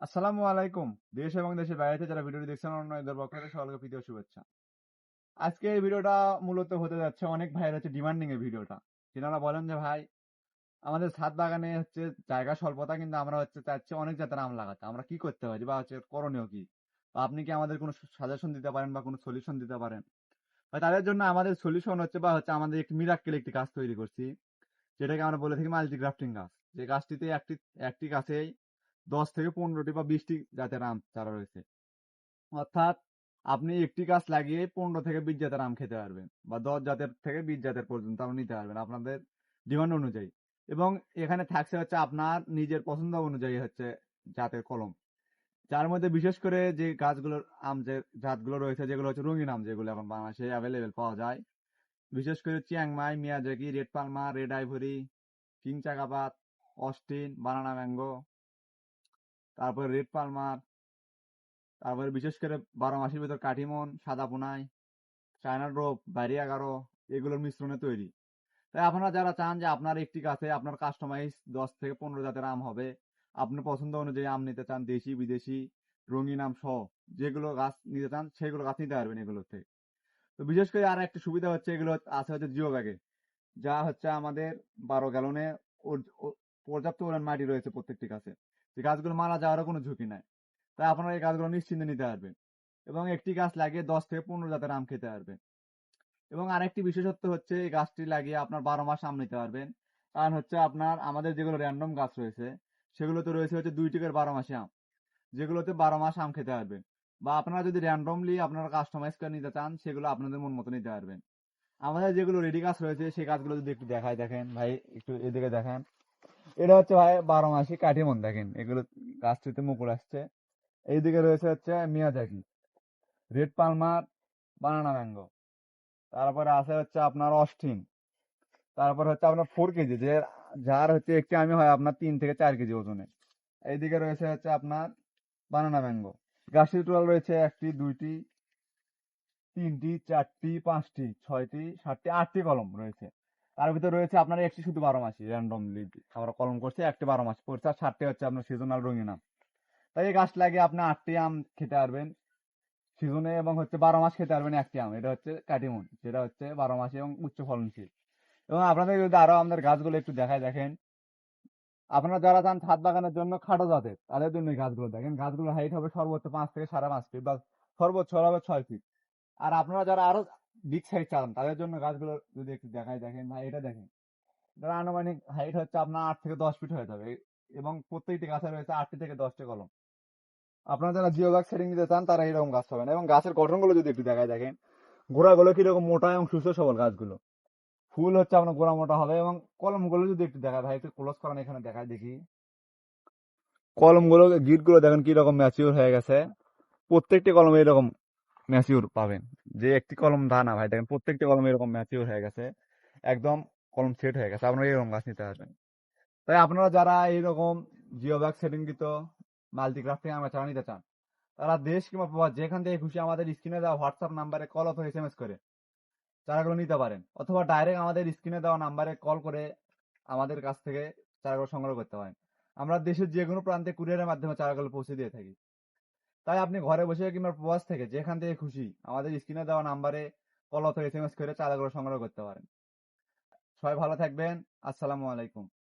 আসসালামু আলাইকুম, দেশ এবং দেশের বাইরে যারা ভিডিওটি দেখছেন অন্যদের পক্ষ থেকে সকলকে প্রীতি শুভেচ্ছা। আজকে এই ভিডিওটা মূলত হতে যাচ্ছে অনেক ভাইয়ের হচ্ছে ডিমান্ডিং এর ভিডিওটা। যেনারা বলেন যে, ভাই, আমাদের ছাদ বাগানে হচ্ছে জায়গা স্বল্পতা, কিন্তু আমরা হচ্ছে চাচ্ছি অনেক জাতের আম লাগাতে। আমরা কি করতে পারি বা হচ্ছে করণীয় কি? বা আপনি কি আমাদের কোনো সাজেশন দিতে পারেন বা কোনো সলিউশন দিতে পারেন? বা তাদের জন্য আমাদের সলিউশন হচ্ছে বা হচ্ছে আমাদের একটি মিরাক্কেল একটি গাছ তৈরি করছি। যেটাকে আমরা বলে থাকি মাল্টি গ্রাফটিং গাছ। যে গাছটিতে একটি একটি গাছেই দশ থেকে পনেরোটি বা বিশটি জাতের আম চারা রয়েছে। অর্থাৎ আপনি একটি গাছ লাগিয়ে পনেরো থেকে বিশ জাতের আম খেতে পারবেন বা দশ জাতের থেকে বিশ জাতের পর্যন্ত আপনি নিতে পারবেন আপনাদের ডিমান্ড অনুযায়ী। এবং এখানে থাকছে হচ্ছে আপনার নিজের পছন্দ অনুযায়ী হচ্ছে জাতের কলম। যার মধ্যে বিশেষ করে যে গাছগুলোর আম যে জাতগুলো রয়েছে, যেগুলো হচ্ছে রঙিন আম যেগুলো এখন বাংলাদেশে অ্যাভেলেবেল পাওয়া যায়। বিশেষ করে Chiang Mai Miyazaki, red Palma, red ivory king Chakapat Austin, banana mango তারপরে রেড পালমার, তারপরে বিশেষ করে বারো মাসের ভিতর কাঠিমন, সাদা পোনাই, চায়না ড্রপ, বাইরে এগারো, এগুলোর মিশ্রণে তৈরি। তাই আপনারা যারা চান যে আপনার একটি গাছে আপনার কাস্টমাইজ দশ থেকে পনেরো জাতের আম হবে আপনি পছন্দ অনুযায়ী আম নিতে চান, দেশি, বিদেশি, রঙিন আম সহ যেগুলো গাছ নিতে চান, সেগুলো গাছ নিতে পারবেন এগুলোর থেকে। তো বিশেষ করে আর একটা সুবিধা হচ্ছে এগুলো আছে হচ্ছে জিও ব্যাগে যা হচ্ছে আমাদের বারো গ্যালনে পর্যাপ্ত পরিমাণ মাটি রয়েছে প্রত্যেকটি গাছে। যে গাছগুলো মারা যাওয়ারও কোনো ঝুঁকি নাই। তাই আপনারা এই গাছগুলো নিশ্চিন্তে নিতে পারবেন এবং একটি গাছ লাগিয়ে দশ থেকে পনেরো জাতের আম খেতে পারবেন। এবং আরেকটি বিশেষত্ব হচ্ছে, এই গাছটি লাগিয়ে আপনার বারো মাস আম নিতে পারবেন। কারণ হচ্ছে আপনার আমাদের যেগুলো র্যান্ডম গাছ রয়েছে, সেগুলোতে রয়েছে হচ্ছে দুই টিকের বারো মাসে আম। যেগুলোতে বারো মাস আম খেতে পারবেন বা আপনারা যদি র্যান্ডমলি আপনারা কাস্টমাইজ করে নিতে চান, সেগুলো আপনাদের মন মতো নিতে পারবেন। আমাদের যেগুলো রেডি গাছ রয়েছে, সেই গাছগুলো যদি একটু দেখায় দেখেন, ভাই, একটু এদিকে দেখেন। এটা হচ্ছে ভাই বারো মাসি কাঠিমন দেখেন এগুলো গাছটিতে মুকুল আসছে। এইদিকে রয়েছে হচ্ছে Miyazaki. Red Palmer banana mango. তারপরে আছে হচ্ছে আপনার অস্টিন তারপর হচ্ছে আপনার ফোর কেজি। যে যার হচ্ছে একটি আমি হয় আপনার তিন থেকে চার কেজি ওজনে। এইদিকে রয়েছে হচ্ছে আপনার বানানা ম্যাঙ্গো। গাছের টোটাল রয়েছে একটি, দুইটি, তিনটি, চারটি, পাঁচটি, ছয়টি, সাতটি, আটটি কলম রয়েছে। তার ভিতরে রয়েছে আপনার একটি শুধু বারো মাসি র্যান্ডমলি আমরা কলম করছি, একটি বারো মাস পড়ছে, আর সাতটি হচ্ছে আপনার সিজনাল রঙিন আম। তাই এই গাছ লাগিয়ে আপনি আটটি আম খেতে পারবেন সিজনে এবং হচ্ছে বারো মাস খেতে পারবেন একটি আম, এটা হচ্ছে কাটিমুন, যেটা হচ্ছে বারো মাসে এবং উচ্চ ফলনশীল। এবং আপনাদের যদি আরও আমাদের গাছগুলো একটু দেখায় দেখেন, আপনারা যারা চান ছাদ বাগানের জন্য খাটো জাতের, তাদের জন্য গাছগুলো দেখেন গাছগুলো হাইট হবে সর্বোচ্চ পাঁচ থেকে সাড়ে পাঁচ ফিট বা সর্বোচ্চ হবে ছয় ফিট আর আপনারা যারা আরও বিগ সাইজ চান তাদের জন্য গাছগুলো যদি একটু দেখায়, দেখেন ভাই, এটা দেখেন। এটা আনুমানিক হাইট হচ্ছে আপনার আট থেকে দশ ফিট হয়ে যাবে। এবং প্রত্যেকটি গাছে রয়েছে আটটি থেকে দশটি কলম। আপনারা যারা জিও গাছ সেটিং দিতে চান, তারা এরকম গাছ পাবেন। এবং গাছের গঠনগুলো যদি একটু দেখায়, দেখেন। গোড়াগুলো কীরকম মোটা এবং সুস্থ সবল গাছগুলো। ফুল হচ্ছে আপনার গোড়া মোটা হবে এবং কলমগুলো যদি একটু দেখায়, ভাই, একটু ক্লোজ করেন এখানে, দেখায় দেখি। কলমগুলো গিটগুলো দেখেন কীরকম ম্যাচিওর হয়ে গেছে। প্রত্যেকটি কলম এরকম ম্যাচিউর পাবেন। যে একটি কলম দা না ভাই, দেখেন প্রত্যেকটি কলম এরকম ম্যাচিউর হয়ে গেছে। একদম কলম সেট হয়ে গেছে। আপনারা এরকম গাছ নিতে পারবেন তাই আপনারা যারা এইরকম জিও ব্যাগ সেটিং দিত মাল্টিক্রাফটিং আমরা চালা নিতে চান, তারা দেশ কিংবা প্রবাস যেখান থেকে খুশি আমাদের স্ক্রিনে দেওয়া হোয়াটসঅ্যাপ নাম্বারে কল অথবা এস এম এস করে চারাগুলো নিতে পারেন। অথবা ডাইরেক্ট আমাদের স্ক্রিনে দেওয়া নাম্বারে কল করে আমাদের কাছ থেকে চারাগুলো সংগ্রহ করতে পারেন। আমরা দেশের যে কোনো প্রান্তে কুরিয়ারের মাধ্যমে চারাগুলো পৌঁছে দিয়ে থাকি। তাই আপনি ঘরে বসে কিংবা প্রবাস থেকে যেখান থেকে খুশি আমাদের স্ক্রিনে দেওয়া নাম্বারে কল অথবা এস এম এস করে চালাগুলো সংগ্রহ করতে পারেন। সবাই ভালো থাকবেন। আসসালামু আলাইকুম।